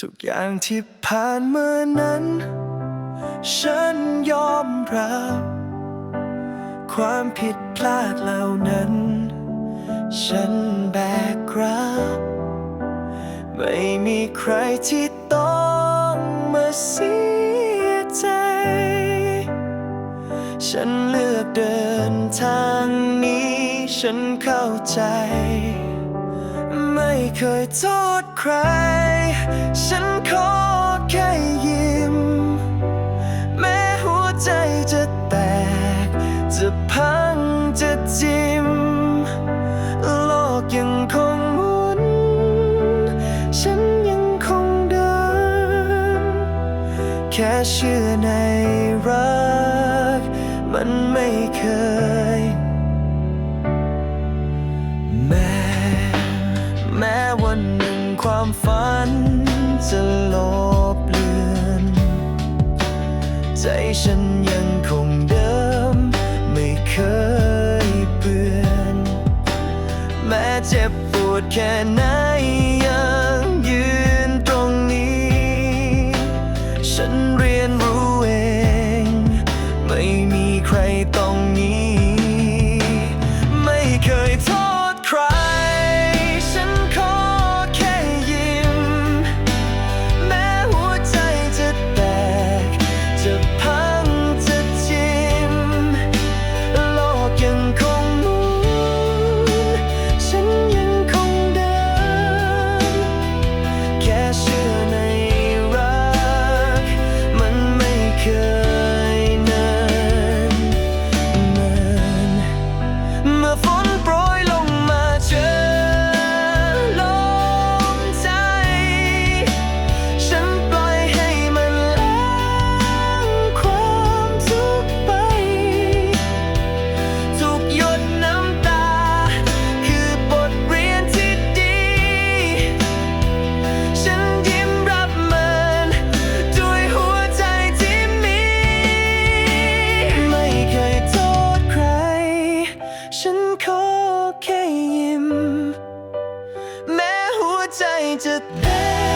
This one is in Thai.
ทุกอย่างที่ผ่านมานั้น ฉันยอมรับ ความผิดพลาดเหล่านั้น ฉันแบกรับ ไม่มีใครที่ต้องมาเสียใจ ฉันเลือกเดินทางนี้ ฉันเข้าใจ ไม่เคยโทษใคร ฉันขอแค่ยิ้ม แม้หัวใจจะแตก จะพังจะจิ้ม โลกยังคงหมุน ฉันยังคงเดิน แค่เชื่อในรัก มันไม่เคย ความฝันจะลบเลือน ใจฉันยังคงเดิม ไม่เคยเปลี่ยน แม้เจ็บปวดแค่ไหนยัง change a thing.